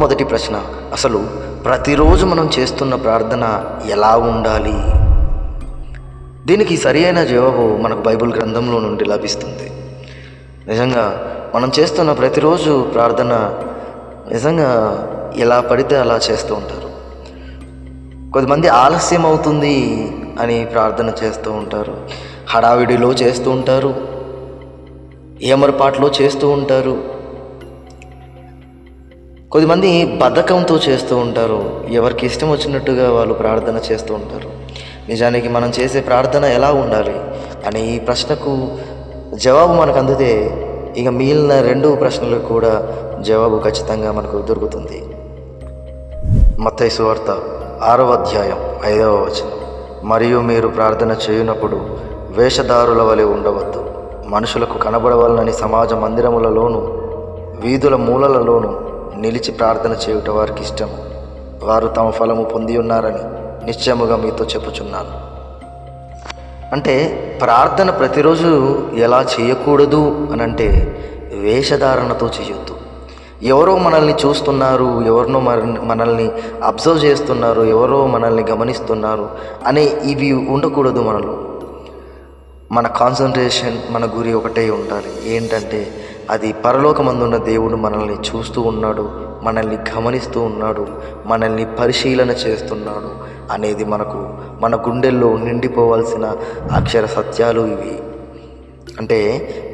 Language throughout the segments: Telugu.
మొట్టమొదటి ప్రశ్న అసలు ప్రతిరోజు మనం చేస్తున్న ప్రార్థన ఎలా ఉండాలి? దీనికి సరి అయిన జవాబు మనకు బైబిల్ గ్రంథంలో నుండి లభిస్తుంది. నిజంగా మనం చేస్తున్న ప్రతిరోజు ప్రార్థన నిజంగా ఎలా పడితే అలా చేస్తూ ఉంటారు. కొంతమంది ఆలస్యం అవుతుంది అని ప్రార్థన చేస్తూ ఉంటారు. హడావిడిలో చేస్తూ ఉంటారు. ఏమరపాట్లో చేస్తూ ఉంటారు. కొద్దిమంది బద్ధకంతో చేస్తూ ఉంటారు. ఎవరికి ఇష్టం వచ్చినట్టుగా వాళ్ళు ప్రార్థన చేస్తూ ఉంటారు. నిజానికి మనం చేసే ప్రార్థన ఎలా ఉండాలి? అనే ఈ ప్రశ్నకు జవాబు మనకు అందితే ఇక మిగిలిన రెండు ప్రశ్నలకు కూడా జవాబు ఖచ్చితంగా మనకు దొరుకుతుంది. మత్తయి సువార్త ఆరవ అధ్యాయం ఐదవ వచనం. మరియు మీరు ప్రార్థన చేయనప్పుడు వేషధారుల వలె ఉండవద్దు. మనుషులకు కనబడవలనని సమాజ మందిరములలోను వీధుల మూలలలోనూ నిలిచి ప్రార్థన చేయుట వారికి ఇష్టం. వారు తమ ఫలము పొంది ఉన్నారని నిశ్చయముగా మీతో చెప్పుచున్నాను. అంటే ప్రార్థన ప్రతిరోజు ఎలా చేయకూడదు అని అంటే వేషధారణతో చేయొద్దు. ఎవరో మనల్ని చూస్తున్నారు ఎవరినో మన- మనల్ని అబ్జర్వ్ చేస్తున్నారు ఎవరో మనల్ని గమనిస్తున్నారు అనే ఇవి ఉండకూడదు మనలో. మన కాన్సన్ట్రేషన్ మన గురి ఒకటే ఉండాలి. ఏంటంటే అది పరలోకమందున్న దేవుడు మనల్ని చూస్తూ ఉన్నాడు మనల్ని గమనిస్తూ ఉన్నాడు మనల్ని పరిశీలన చేస్తున్నాడు అనేది మనకు మన గుండెల్లో నిండిపోవాల్సిన అక్షర సత్యాలు ఇవి. అంటే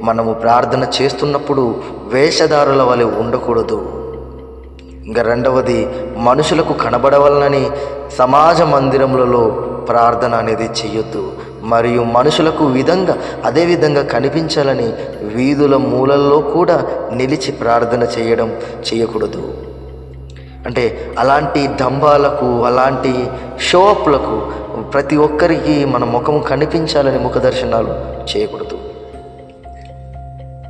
మనము ప్రార్థన చేస్తున్నప్పుడు వేషధారుల వలె ఉండకూడదు. ఇంకా రెండవది మనుషులకు కనబడవలనని సమాజ మందిరములలో ప్రార్థన అనేది చేయొద్దు మరియు మనుషులకు విధంగా అదే విధంగా కనిపించాలని వీధుల మూలల్లో కూడా నిలిచి ప్రార్థన చేయడం చేయకూడదు. అంటే అలాంటి దంబాలకు అలాంటి షోఅప్లకు ప్రతి ఒక్కరికి మన ముఖం కనిపించాలని ముఖ దర్శనాలు చేయకూడదు.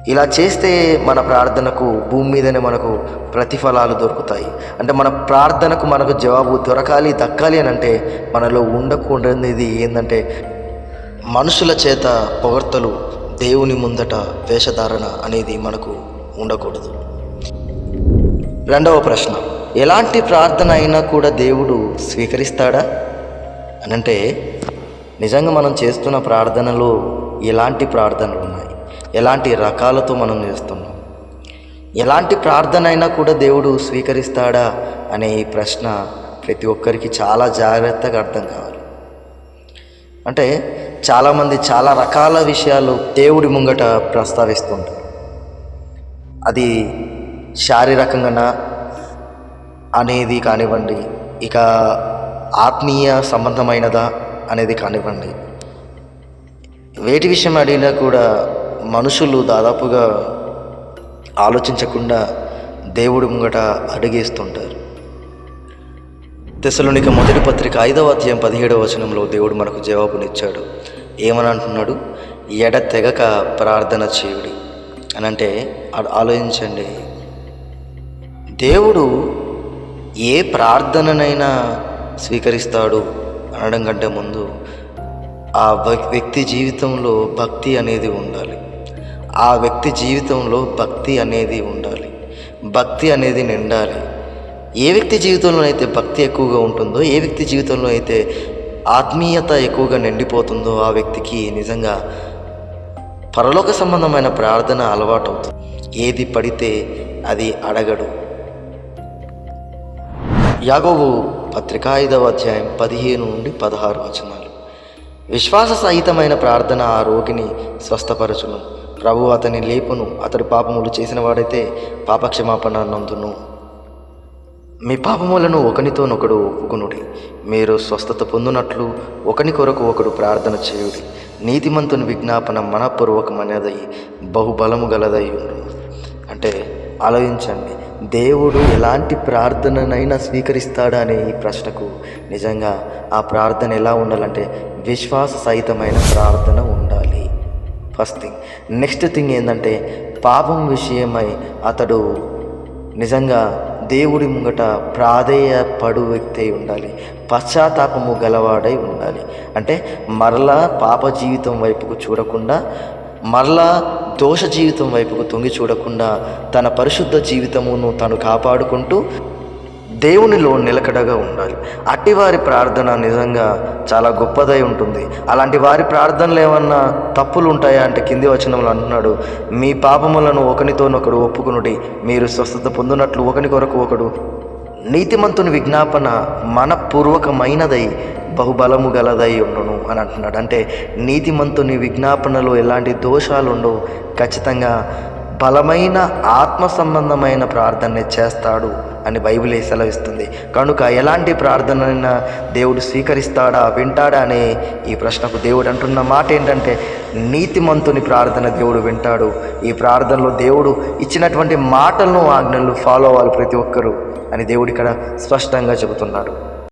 ఇలా చేస్తే మన ప్రార్థనకు భూమి మీదనే మనకు ప్రతిఫలాలు దొరుకుతాయి. అంటే మన ప్రార్థనకు మనకు జవాబు దొరకాలి దక్కాలి అని అంటే మనలో ఉండకూడనిది ఏంటంటే మనుషుల చేత పొగడ్తలు దేవుని ముందట వేషధారణ అనేది మనకు ఉండకూడదు. రెండవ ప్రశ్న ఎలాంటి ప్రార్థన అయినా కూడా దేవుడు స్వీకరిస్తాడా? అనంటే నిజంగా మనం చేస్తున్న ప్రార్థనలో ఎలాంటి ప్రార్థనలు ఉన్నాయి? ఎలాంటి రకాలతో మనం చేస్తున్నాం? ఎలాంటి ప్రార్థన అయినా కూడా దేవుడు స్వీకరిస్తాడా? అనే ఈ ప్రశ్న ప్రతి ఒక్కరికి చాలా జాగ్రత్తగా అర్థం కావాలి. అంటే చాలామంది చాలా రకాల విషయాలు దేవుడి ముంగట ప్రస్తావిస్తుంటారు. అది శారీరకంగా అనేది కానివ్వండి. ఇక ఆత్మీయ సంబంధమైనదా? అనేది కానివ్వండి. వేటి విషయం అడిగినా కూడా మనుషులు దాదాపుగా ఆలోచించకుండా దేవుడి ముంగట అడిగేస్తుంటారు. తెసలోనిక మొదటి పత్రిక ఐదవ అధ్యాయం పదిహేడవ వచనంలో దేవుడు మనకు జవాబునిచ్చాడు. ఏమని అంటున్నాడు ఎడ తెగక ప్రార్థన చేయుడి. అని అంటే ఆలోచించండి. దేవుడు ఏ ప్రార్థననైనా స్వీకరిస్తాడు అనడం కంటే ముందు ఆ వ్యక్తి జీవితంలో భక్తి అనేది ఉండాలి. ఆ వ్యక్తి జీవితంలో భక్తి అనేది ఉండాలి. భక్తి అనేది నిండాలి. ఏ వ్యక్తి జీవితంలో అయితే భక్తి ఎక్కువగా ఉంటుందో ఏ వ్యక్తి జీవితంలో అయితే ఆత్మీయత ఎక్కువగా నిండిపోతుందో ఆ వ్యక్తికి నిజంగా పరలోక సంబంధమైన ప్రార్థన అలవాటు అవుతుంది. ఏది పడితే అది అడగడు. యాగోబు పత్రిక ఐదవ అధ్యాయం పదిహేను నుండి పదహారు వచనాలు. విశ్వాస సహితమైన ప్రార్థన ఆ రోగిని స్వస్థపరచును. ప్రభు అతని లేపును. అతడు పాపములు చేసిన వాడైతే పాపక్షమాపణ నందును. మీ పాపములను ఒకనితోనొకడు ఒప్పుకొనుడి. మీరు స్వస్థత పొందునట్లు ఒకని కొరకు ఒకడు ప్రార్థన చేయుడి. నీతిమంతుని విజ్ఞాపన మనపూర్వకమైనదై బహుబలము గలదై అంటే ఆలోచించండి దేవుడు ఎలాంటి ప్రార్థననైనా స్వీకరిస్తాడా అనే ఈ ప్రశ్నకు నిజంగా ఆ ప్రార్థన ఎలా ఉండాలంటే విశ్వాస సహితమైన ప్రార్థన ఉండాలి. First thing. నెక్స్ట్ థింగ్ ఏంటంటే పాపం విషయమై అతడు నిజంగా దేవుడి ముంగట ప్రాధేయపడు వ్యక్తి అయి ఉండాలి. పశ్చాత్తాపము గలవాడై ఉండాలి. అంటే మరలా పాప జీవితం వైపుకు చూడకుండా మరలా దోష జీవితం వైపుకు తొంగి చూడకుండా తన పరిశుద్ధ జీవితమును తను కాపాడుకుంటూ దేవునిలో నిలకడగా ఉండాలి. అట్టి వారి ప్రార్థన నిజంగా చాలా గొప్పదై ఉంటుంది. అలాంటి వారి ప్రార్థనలు ఏమన్నా తప్పులు ఉంటాయా అంటే కింది వచనంలో అంటున్నాడు మీ పాపములను ఒకనితోనొకడు ఒప్పుకునుడి మీరు స్వస్థత పొందినట్లు ఒకని కొరకు ఒకడు. నీతిమంతుని విజ్ఞాపన మనపూర్వకమైనదై బహుబలము గలదై ఉండును అని అంటున్నాడు. అంటే నీతిమంతుని విజ్ఞాపనలో ఎలాంటి దోషాలు ఉండవు ఖచ్చితంగా బలమైన ఆత్మ సంబంధమైన ప్రార్థన చేస్తాడు. అని బైబిలే సెలవిస్తుంది కనుక ఎలాంటి ప్రార్థనైనా దేవుడు స్వీకరిస్తాడా వింటాడా అనే ఈ ప్రశ్నకు దేవుడు అంటున్న మాట ఏంటంటే నీతిమంతుని ప్రార్థన దేవుడు వింటాడు. ఈ ప్రార్థనలో దేవుడు ఇచ్చినటువంటి మాటలను ఆజ్ఞలు ఫాలో అవ్వాలి ప్రతి ఒక్కరూ అని దేవుడు ఇక్కడ స్పష్టంగా చెబుతున్నాడు.